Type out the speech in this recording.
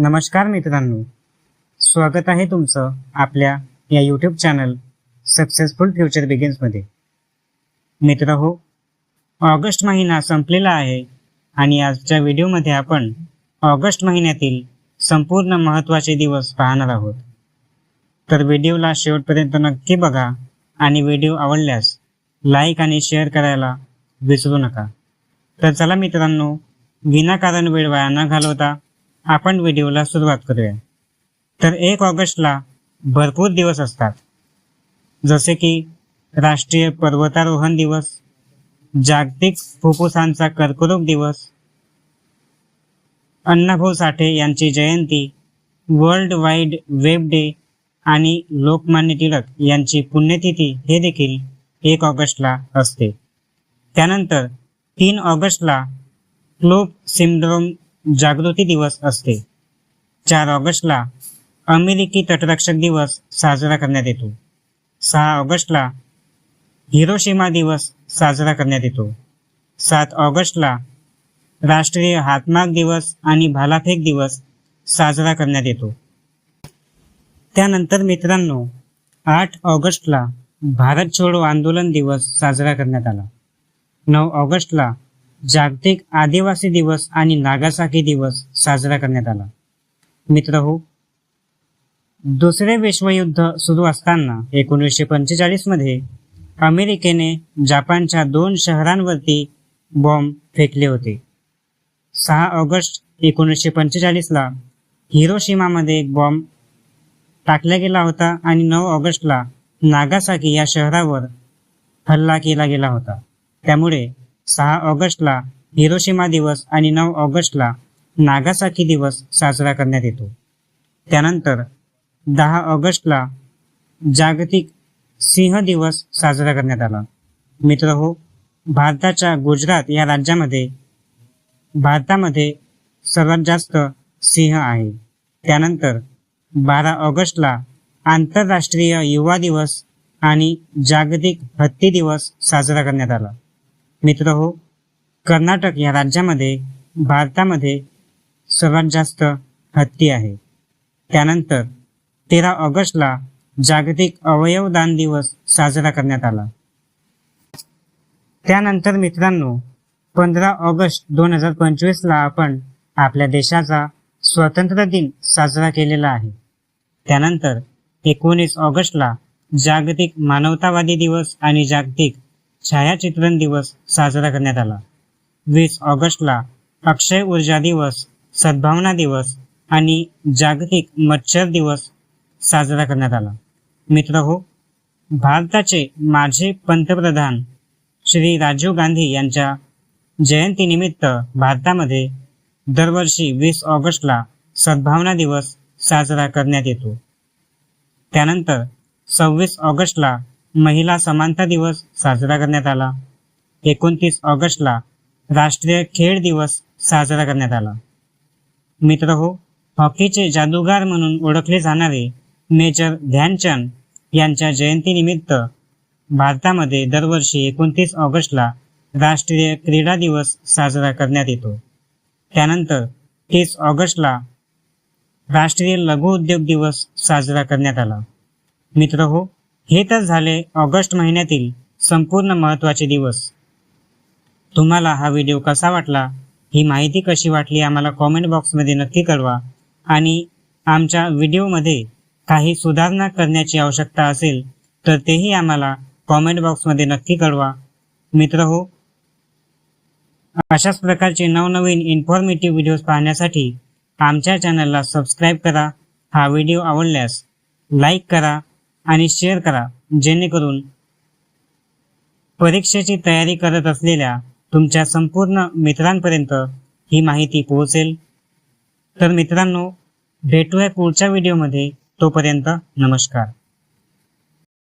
नमस्कार मित्रांनो. स्वागत आहे तुमचं आपल्या या यूट्यूब चॅनल सक्सेसफुल फ्युचर बिगिन्समध्ये मित्र हो ऑगस्ट महिना संपलेला आहे आणि आजच्या व्हिडिओमध्ये आपण ऑगस्ट महिन्यातील संपूर्ण महत्त्वाचे दिवस पाहणार आहोत. तर व्हिडिओला शेवटपर्यंत नक्की बघा आणि व्हिडिओ आवडल्यास लाईक आणि शेअर करायला विसरू नका. तर चला मित्रांनो विनाकारण वेळ वाया न घालवता आपण व्हिडिओला सुरुवात करूया. तर एक ऑगस्टला भरपूर दिवस असतात. जसे की राष्ट्रीय पर्वतारोहण दिवस जागतिक फुफ्फुसांचा कर्करोग दिवस अण्णाभाऊ साठे यांची जयंती वर्ल्ड वाईड वेब डे आणि लोकमान्य टिळक यांची पुण्यतिथी हे देखील एक ऑगस्टला असते. त्यानंतर तीन ऑगस्टला क्लोप सिंड्रोम जागृती दिवस असते. चार ऑगस्टला अमेरिकी तटरक्षक दिवस साजरा करण्यात येतो. सहा ऑगस्टला हिरोशिमा दिवस साजरा करण्यात येतो. सात ऑगस्टला राष्ट्रीय हातमाग दिवस आणि भालाफेक दिवस साजरा करण्यात येतो. त्यानंतर मित्रांनो आठ ऑगस्टला भारत छोडो आंदोलन दिवस साजरा करण्यात आला. नऊ ऑगस्टला जागतिक आदिवासी दिवस आणि नागासाकी दिवस साजरा करण्यात आला. मित्र हो दुसरे विश्वयुद्ध सुरू असताना एकोणीसशे पंचेचाळीसमध्ये अमेरिकेने जपानच्या दोन शहरांवरती बॉम्ब फेकले होते. सहा ऑगस्ट एकोणीसशे पंचेचाळीसला हिरोशिमामध्ये एक बॉम्ब टाकला गेला होता आणि नऊ ऑगस्टला नागासाकी या शहरावर हल्ला केला गेला होता. त्यामुळे सहा ऑगस्टला हिरोशिमा दिवस आणि नऊ ऑगस्टला नागासाकी दिवस साजरा करण्यात येतो. त्यानंतर दहा ऑगस्टला जागतिक सिंह दिवस साजरा करण्यात आला. मित्र हो भारताच्या गुजरात या राज्यामध्ये भारतामध्ये सर्वात जास्त सिंह आहे. त्यानंतर बारा ऑगस्टला आंतरराष्ट्रीय युवा दिवस आणि जागतिक हत्ती दिवस साजरा करण्यात आला. मित्र हो कर्नाटक या राज्यामध्ये भारतामध्ये सर्वात जास्त हत्ती आहे. त्यानंतर तेरा ऑगस्टला जागतिक अवयवदान दिवस साजरा करण्यात आला. त्यानंतर मित्रांनो पंधरा ऑगस्ट दोन हजार पंचवीसला आपण आपल्या देशाचा स्वातंत्र्य दिन साजरा केलेला आहे. त्यानंतर एकोणीस ऑगस्टला जागतिक मानवतावादी दिवस आणि जागतिक छायाचित्रण दिवस साजरा करण्यात आला. वीस ऑगस्टला अक्षय ऊर्जा दिवस सद्भावना दिवस आणि जागतिक मच्छर दिवस साजरा करण्यात आला. मित्र हो भारताचे माझे पंतप्रधान श्री राजीव गांधी यांच्या जयंतीनिमित्त भारतामध्ये दरवर्षी वीस ऑगस्टला सद्भावना दिवस साजरा करण्यात येतो. त्यानंतर सव्वीस ऑगस्टला महिला समानता दिवस साजरा करण्यात आला. एकोणतीस ऑगस्टला राष्ट्रीय खेळ दिवस साजरा करण्यात आला. मित्र हो हॉकीचे जादूगार म्हणून ओळखले जाणारे मेजर ध्यानचंद यांच्या जयंतीनिमित्त भारतामध्ये दरवर्षी एकोणतीस ऑगस्टला राष्ट्रीय क्रीडा दिवस साजरा करण्यात येतो. त्यानंतर तीस ऑगस्टला राष्ट्रीय लघु उद्योग दिवस साजरा करण्यात आला. मित्र हो हे तर झाले ऑगस्ट महिन्यातील संपूर्ण महत्त्वाचे दिवस. तुम्हाला हा व्हिडिओ कसा वाटला? ही माहिती कशी वाटली आम्हाला कॉमेंट बॉक्समध्ये नक्की कळवा. आणि आमच्या व्हिडिओमध्ये काही सुधारणा करण्याची आवश्यकता असेल तर तेही आम्हाला कॉमेंट बॉक्समध्ये नक्की कळवा. मित्र हो अशाच प्रकारचे नवनवीन इन्फॉर्मेटिव्ह व्हिडिओज पाहण्यासाठी आमच्या चॅनलला सबस्क्राईब करा. हा व्हिडिओ आवडल्यास लाईक करा. आणि शेअर करा जेणेकरून परीक्षेची तयारी करत असलेल्या तुमच्या संपूर्ण मित्रांपर्यंत ही माहिती पोहोचेल. तर मित्रांनो भेटूया पुढच्या व्हिडिओमध्ये. तोपर्यंत नमस्कार.